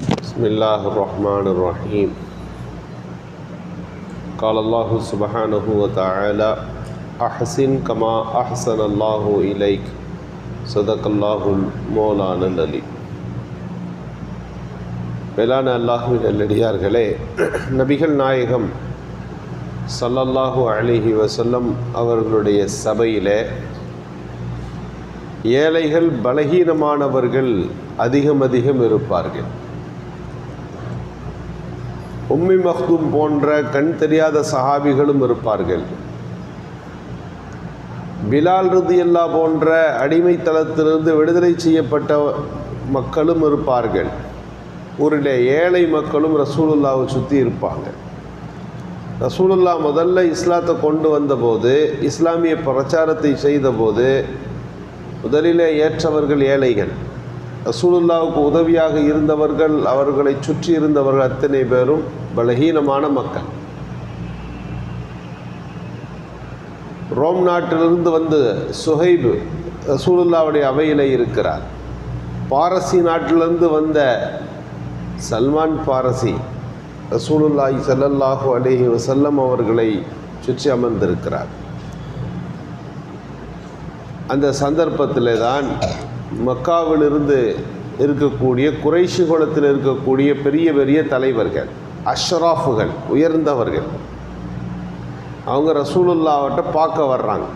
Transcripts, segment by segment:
بسم الله الرحمن الرحيم قال الله سبحانه وتعالى أحسن كما أحسن الله إليك صدق الله مولانا العلي மேலான அல்லாஹுவின் நல்லடியார்களே நபிகள் நாயகம் ஸல்லல்லாஹு அலைஹி வஸல்லம் அவர்களுடைய சபையிலே ஏழைகள் பலகீனமானவர்கள் அதிகம் அதிகம் இருப்பார்கள் உம்மி மக்தூம் போன்ற கண் தெரியாத சஹாபிகளும் இருப்பார்கள். பிலால் ருதியல்லா போன்ற அடிமைத்தளத்திலிருந்து விடுதலை செய்யப்பட்ட மக்களும் இருப்பார்கள். ஊரில் ஏழை மக்களும் ரசூலுல்லாவை சுற்றி இருப்பாங்க. ரசூலுல்லா முதல்ல இஸ்லாத்தை கொண்டு வந்தபோது இஸ்லாமிய பிரச்சாரத்தை செய்தபோது முதலிலே ஏற்றவர்கள் ஏழைகள். ரசூலுல்லாவுக்கு உதவியாக இருந்தவர்கள் அவர்களை சுற்றி இருந்தவர்கள் அத்தனை பேரும் பலகீனமான மக்கள். ரோம் நாட்டிலிருந்து வந்து சுஹைபு ரசூலுல்லாவுடைய அவையில் இருக்கிறார். பாரசி நாட்டிலிருந்து வந்த சல்மான் பாரசி ரசூலுல்லாஹி சல்லல்லாஹு அலைஹி வசல்லம் அவர்களை சுற்றி அமர்ந்திருக்கிறார். அந்த சந்தர்ப்பத்தில் தான் மக்காவிலிருந்து இருக்கக்கூடிய குறைஷி குலத்தில் இருக்கக்கூடிய பெரிய பெரிய தலைவர்கள் அஷ்ராஃபுகள் உயர்ந்தவர்கள். அவங்க ரசூலுல்லாவட்ட பார்க்க வர்றாங்க.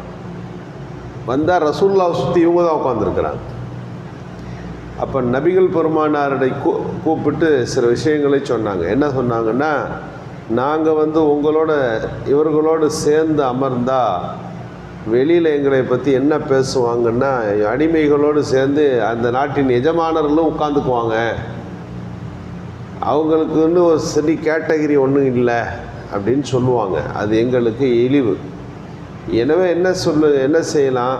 வந்தால் ரசூல்லாவை சுற்றி இவங்க தான் உட்காந்துருக்குறாங்க அப்போ நபிகள் பெருமானாரடை கூ கூப்பிட்டு சில விஷயங்களை சொன்னாங்க. என்ன சொன்னாங்கன்னா நாங்கள் வந்து உங்களோட இவர்களோடு சேர்ந்து அமர்ந்தால் வெளியில் எங்களை பற்றி என்ன பேசுவாங்கன்னா அடிமைகளோடு சேர்ந்து அந்த நாட்டின் எஜமானர்களும் உட்காந்துக்குவாங்க அவங்களுக்குன்னு ஒரு சரி கேட்டகரி ஒன்றும் இல்லை அப்படின்னு சொல்லுவாங்க. அது எங்களுக்கு இழிவு. எனவே என்ன சொல்லு என்ன செய்யலாம்?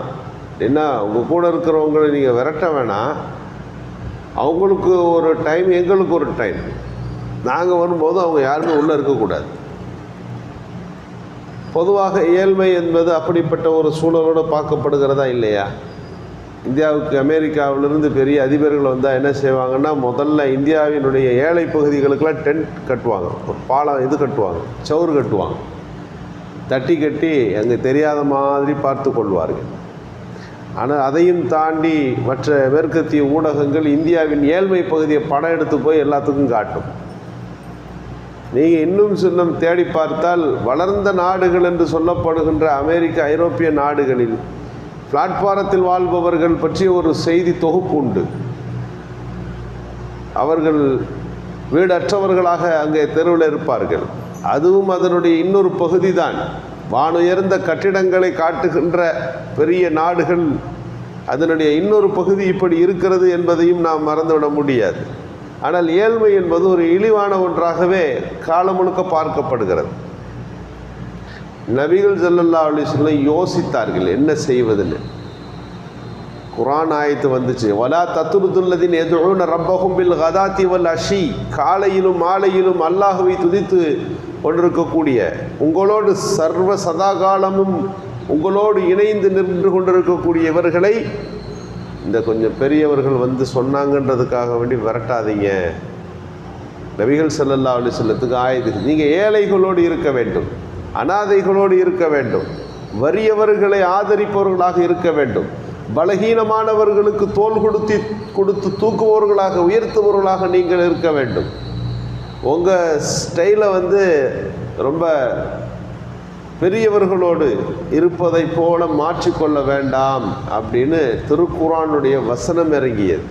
என்ன உங்கள் கூட இருக்கிறவங்களை நீங்கள் விரட்ட வேணாம். அவங்களுக்கு ஒரு டைம் எங்களுக்கு ஒரு டைம் நாங்கள் வரும்போது அவங்க யாருமே உள்ளே இருக்கக்கூடாது பொதுவாக ஏழ்மை என்பது அப்படிப்பட்ட ஒரு சூழலோடு பார்க்கப்படுகிறதா இல்லையா? இந்தியாவுக்கு அமெரிக்காவிலிருந்து பெரிய அதிபர்கள் வந்தால் என்ன செய்வாங்கன்னா முதல்ல இந்தியாவினுடைய ஏழை பகுதிகளுக்கெல்லாம் டென்ட் கட்டுவாங்க. ஒரு பாலம் இது கட்டுவாங்க சவுறு கட்டுவாங்க. தட்டி கட்டி அங்கே தெரியாத மாதிரி பார்த்து கொள்வார்கள். ஆனால் அதையும் தாண்டி மற்ற மேற்கத்திய ஊடகங்கள் இந்தியாவின் ஏழ்மை பகுதியை படம் எடுத்து போய் எல்லாத்துக்கும் காட்டும். நீங்கள் இன்னும் சின்னம் தேடி பார்த்தால் வளர்ந்த நாடுகள் என்று சொல்லப்படுகின்ற அமெரிக்க ஐரோப்பிய நாடுகளில் பிளாட்பாரத்தில் வாழ்பவர்கள் பற்றிய ஒரு செய்தி தொகுப்பு உண்டு. அவர்கள் வீடற்றவர்களாக அங்கே தெருவில் இருப்பார்கள். அதுவும் அதனுடைய இன்னொரு பகுதி தான் வானுயர்ந்த கட்டிடங்களை காட்டுகின்ற பெரிய நாடுகள் அதனுடைய இன்னொரு பகுதி இப்படி இருக்கிறது என்பதையும் நாம் மறந்துவிட முடியாது. ஆனால் ஏழ்மை என்பது ஒரு இழிவான ஒன்றாகவே காலம் முழுக்க பார்க்கப்படுகிறது. நபிகள் ஜல்லல்லா அலிஸ்லாம் யோசித்தார்கள் என்ன செய்வதுன்னு. குரான் ஆயத்து வந்துச்சு வலா தத்துருதுல்லதின் எதுன ரப்பகும் பில் கதாத்தி வல் அஷி. காலையிலும் மாலையிலும் அல்லாஹுவை துதித்து கொண்டிருக்கக்கூடிய உங்களோடு சர்வ சதாகாலமும் உங்களோடு இணைந்து நின்று கொண்டிருக்கக்கூடிய இவர்களை இந்த கொஞ்சம் பெரியவர்கள் வந்து சொன்னாங்கன்றதுக்காக வேண்டி விரட்டாதீங்க. நபிகள் செல்லல்லா அலி செல்லத்துக்கு ஆயுது நீங்கள் ஏழைகளோடு இருக்க வேண்டும். அனாதைகளோடு இருக்க வேண்டும். வறியவர்களை ஆதரிப்பவர்களாக இருக்க வேண்டும். பலகீனமானவர்களுக்கு தோல் கொடுத்து கொடுத்து தூக்குபவர்களாக உயர்த்துபவர்களாக நீங்கள் இருக்க வேண்டும். உங்கள் ஸ்டைலை வந்து ரொம்ப பெரியவர்களோடு இருப்பதைப் போல மாற்றிக்கொள்ள வேண்டாம் அப்படின்னு திருக்குறானுடைய வசனம் இறங்கியது.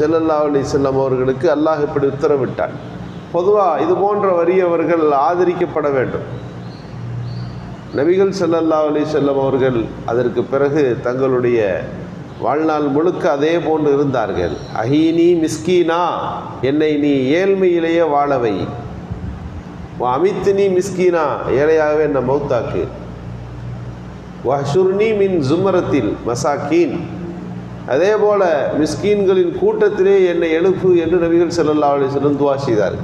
செல்லல்லா அலி செல்லம் அவர்களுக்கு அல்லாஹ் இப்படி உத்தரவிட்டான். பொதுவாக இது போன்ற வறியவர்கள் ஆதரிக்கப்பட வேண்டும். நபிகள் செல்லல்லா அலி செல்லம் அவர்கள் அதற்கு பிறகு தங்களுடைய வாழ்நாள் முழுக்க அதே போன்று இருந்தார்கள். அஹீனி மிஸ்கீனா என்னை நீ ஏழ்மையிலேயே வாழவை அமித்தினி மிஸ்கீனா ஏழையாகவே என்னை மௌத்தாக்கு. வஹ்ஷுர்னி மின் ஜுமரத்தில் மசாக்கீன் அதே போல மிஸ்கீன்களின் கூட்டத்திலே என்னை எழுப்பு என்று நபிகள் செல்லல்லா அலி செல்லம் துவா செய்தார்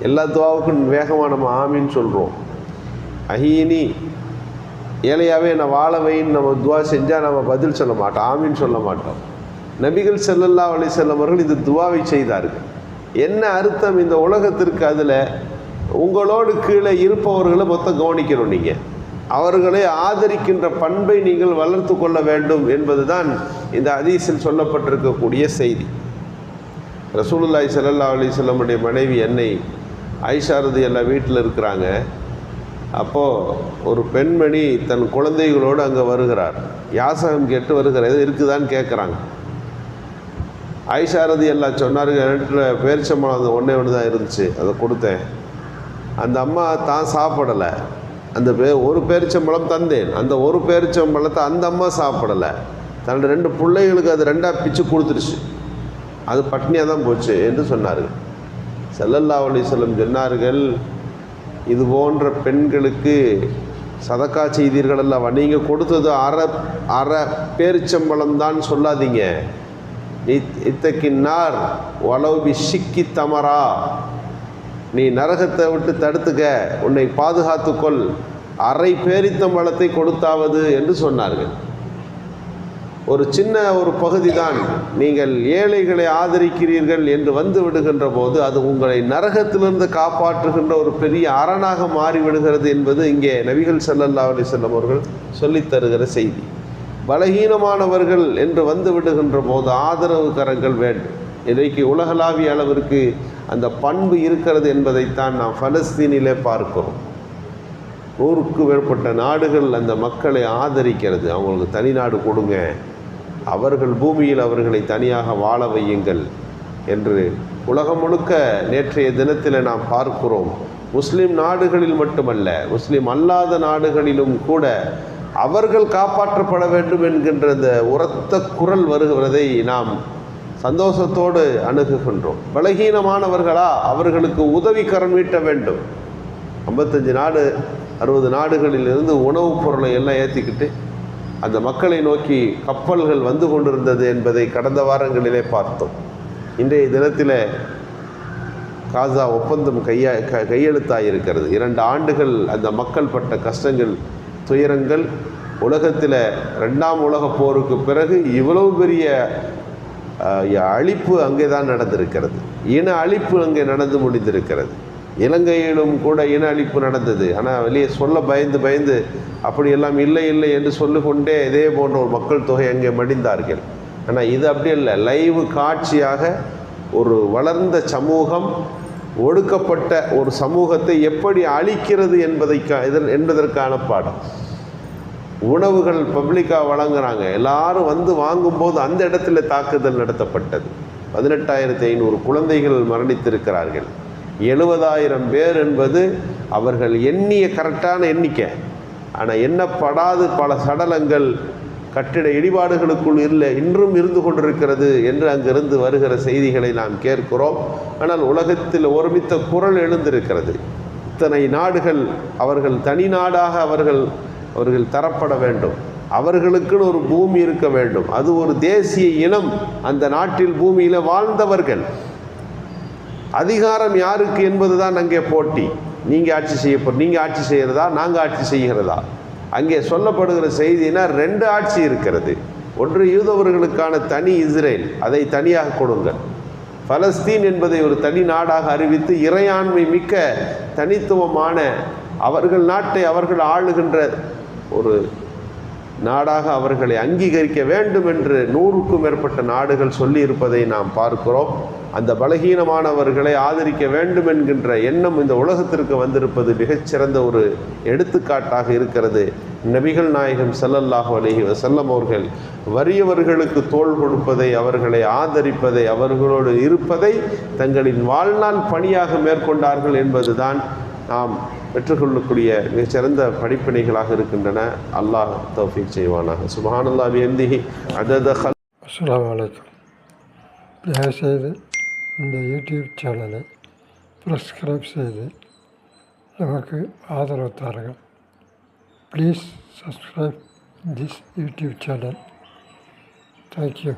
எல்லா துவாவுக்கும் வேகமாக நம்ம ஆமின்னு சொல்கிறோம் அஹீனி. ஏழையாகவே என்னை வாழவைன்னு நம்ம துவா செஞ்சால் நம்ம பதில் சொல்ல மாட்டோம் ஆமின்னு சொல்ல மாட்டோம். நபிகள் செல்லல்லா அலைஹி அவர்கள் இது துவாவை செய்தார்கள். என்ன அர்த்தம் இந்த உலகத்திற்கு அதில்? உங்களோடு கீழே இருப்பவர்களை மொத்தம் கவனிக்கணும் நீங்கள் அவர்களை ஆதரிக்கின்ற பண்பை நீங்கள் வளர்த்து கொள்ள வேண்டும் என்பதுதான் இந்த அதீசில் சொல்லப்பட்டிருக்கக்கூடிய செய்தி. ரசூலுல்லாய் சல்லா அலிசல்லமுடைய மனைவி என்னை ஐஷாரதி எல்லாம் வீட்டில் இருக்கிறாங்க. அப்போது ஒரு பெண்மணி தன் குழந்தைகளோடு அங்கே வருகிறார். யாசகம் கேட்டு வருகிறார். இருக்குதான்னு கேட்குறாங்க. ஐஷாரதி எல்லாம் சொன்னார்கள் ரெண்டு பேரிச்சம்பழம் அந்த ஒன்றே ஒன்று தான் இருந்துச்சு. அதை கொடுத்தேன். அந்த அம்மா தான் சாப்பிடலை. அந்த பே ஒரு பேரிச்சம்பழம் தந்தேன். அந்த ஒரு பேரிச்சம்பழத்தை அந்த அம்மா சாப்பிடலை. தன்னோட ரெண்டு பிள்ளைகளுக்கு அது ரெண்டாக பிச்சு கொடுத்துருச்சு. அது பட்னியாக தான் போச்சு என்று சொன்னார்கள். செல்லல்லா அலைஹி வஸல்லம் சொன்னார்கள் இது போன்ற பெண்களுக்கு சதக்கா செய்தீர்கள் அல்லவா? நீங்கள் கொடுத்தது அரை அரை பேரிச்சம்பழம் தான் சொல்லாதீங்க. இத் இத்தக்கின்னார் வளவு சிக்கி தமரா. நீ நரகத்தை விட்டு தடுத்துக்க. உன்னை பாதுகாத்துக்கொள். அரை பேரித்தம்பழத்தை கொடுத்தாவது என்று சொன்னார்கள். ஒரு சின்ன ஒரு பகுதி தான் நீங்கள் ஏழைகளை ஆதரிக்கிறீர்கள் என்று வந்து விடுகின்ற போது அது உங்களை நரகத்திலிருந்து காப்பாற்றுகின்ற ஒரு பெரிய அரணாக மாறிவிடுகிறது என்பது இங்கே நபிகள் சல்லல்லா அலி செல்லம் அவர்கள் சொல்லித்தருகிற செய்தி. பலகீனமானவர்கள் என்று வந்து விடுகின்ற போது ஆதரவு கரங்கள் வேண்டும் இன்றைக்கு உலகளாவிய அளவிற்கு அந்த பண்பு இருக்கிறது என்பதைத்தான் நாம் பலஸ்தீனிலே பார்க்கிறோம். நூறுக்கு மேற்பட்ட நாடுகள் அந்த மக்களை ஆதரிக்கிறது. அவங்களுக்கு தனி நாடு கொடுங்க. அவர்கள் பூமியில் அவர்களை தனியாக வாழ வையுங்கள் என்று உலகம் முழுக்க நேற்றைய தினத்தில் நாம் பார்க்கிறோம். முஸ்லீம் நாடுகளில் மட்டுமல்ல முஸ்லீம் அல்லாத நாடுகளிலும் கூட அவர்கள் காப்பாற்றப்பட வேண்டும் என்கின்ற இந்த உரத்த குரல் வருகிறதை நாம் சந்தோஷத்தோடு அணுகுகின்றோம் பலகீனமானவர்களா? அவர்களுக்கு உதவி கரம் ஈட்ட வேண்டும். ஐம்பத்தஞ்சு நாடு அறுபது நாடுகளிலிருந்து உணவுப் பொருளை எல்லாம் ஏற்றிக்கிட்டு அந்த மக்களை நோக்கி கப்பல்கள் வந்து கொண்டிருந்தது என்பதை கடந்த வாரங்களிலே பார்த்தோம். இன்றைய தினத்தில் காசா ஒப்பந்தம் கையா க கையெழுத்தாயிருக்கிறது. இரண்டு ஆண்டுகள் அந்த மக்கள் பட்ட கஷ்டங்கள் துயரங்கள் உலகத்தில் ரெண்டாம் உலகப் போருக்கு பிறகு இவ்வளவு பெரிய அழிப்பு அங்கே தான் நடந்திருக்கிறது. இன அழிப்பு அங்கே நடந்து முடிந்திருக்கிறது. இலங்கையிலும் கூட இன அழிப்பு நடந்தது. ஆனால் வெளியே சொல்ல பயந்து பயந்து அப்படியெல்லாம் இல்லை இல்லை என்று சொல்லிக்கொண்டே இதே போன்ற ஒரு மக்கள் தொகை அங்கே மடிந்தார்கள். ஆனால் இது அப்படி இல்லை லைவ் காட்சியாக ஒரு வளர்ந்த சமூகம் ஒடுக்கப்பட்ட ஒரு சமூகத்தை எப்படி அழிக்கிறது என்பதை என்பதற்கான பாடம். உணவுகள் பப்ளிக்காக வழங்குறாங்க. எல்லாரும் வந்து வாங்கும்போது அந்த இடத்துல தாக்குதல் நடத்தப்பட்டது. பதினெட்டாயிரத்தி ஐநூறு குழந்தைகள் மரணித்திருக்கிறார்கள். எழுபதாயிரம் பேர் என்பது அவர்கள் எண்ணிய கரெக்டான எண்ணிக்கை. ஆனால் எண்ணப்படாது பல சடலங்கள் கட்டிட இடிபாடுகளுக்குள் இல்லை இன்றும் இருந்து கொண்டிருக்கிறது என்று அங்கிருந்து வருகிற செய்திகளை நாம் கேட்கிறோம். ஆனால் உலகத்தில் ஒருமித்த குரல் எழுந்திருக்கிறது. இத்தனை நாடுகள் அவர்கள் தனி நாடாக அவர்கள் அவர்கள் தரப்பட வேண்டும். அவர்களுக்குன்னு ஒரு பூமி இருக்க வேண்டும். அது ஒரு தேசிய இனம். அந்த நாட்டில் பூமியில் வாழ்ந்தவர்கள். அதிகாரம் யாருக்கு என்பதுதான் அங்கே போட்டி. நீங்கள் ஆட்சி செய்ய நீங்கள் ஆட்சி செய்கிறதா? நாங்கள் ஆட்சி செய்கிறதா? அங்கே சொல்லப்படுகிற செய்தினா ரெண்டு ஆட்சி இருக்கிறது. ஒன்று யூதவர்களுக்கான தனி இஸ்ரேல். அதை தனியாக கொடுங்கள். பலஸ்தீன் என்பதை ஒரு தனி நாடாக அறிவித்து இறையாண்மை மிக்க தனித்துவமான அவர்கள் நாட்டை அவர்கள் ஆளுகின்ற ஒரு நாடாக அவர்களை அங்கீகரிக்க வேண்டும் என்று நூறுக்கும் மேற்பட்ட நாடுகள் சொல்லியிருப்பதை நாம் பார்க்கிறோம். அந்த பலகீனமானவர்களை ஆதரிக்க வேண்டும் என்கின்ற எண்ணம் இந்த உலகத்திற்கு வந்திருப்பது மிகச்சிறந்த ஒரு எடுத்துக்காட்டாக இருக்கிறது. நபிகள் நாயகம் ஸல்லல்லாஹு அலஹி வசல்லம் அவர்கள் வறியவர்களுக்கு தோள் கொடுப்பதை அவர்களை ஆதரிப்பதை அவர்களோடு இருப்பதை தங்களின் வாழ்நாள் பணியாக மேற்கொண்டார்கள் என்பதுதான் நாம் பெற்றுக்கொள்ளக்கூடிய மிகச்சிறந்த படிப்பினைகளாக இருக்கின்றன. அல்லாஹ் தௌஃபீக் செய்வானாக. சுபஹானல்லாஹ் பிஹம்திஹி. அதத ஹல் அஸ்லாம் வலைக்கம் தயவுசெய்து இந்த யூடியூப் சேனலை ப்ரஸ்கிரைப் செய்து நமக்கு ஆதரவு தாருங்கள். Please subscribe this YouTube channel. Thank you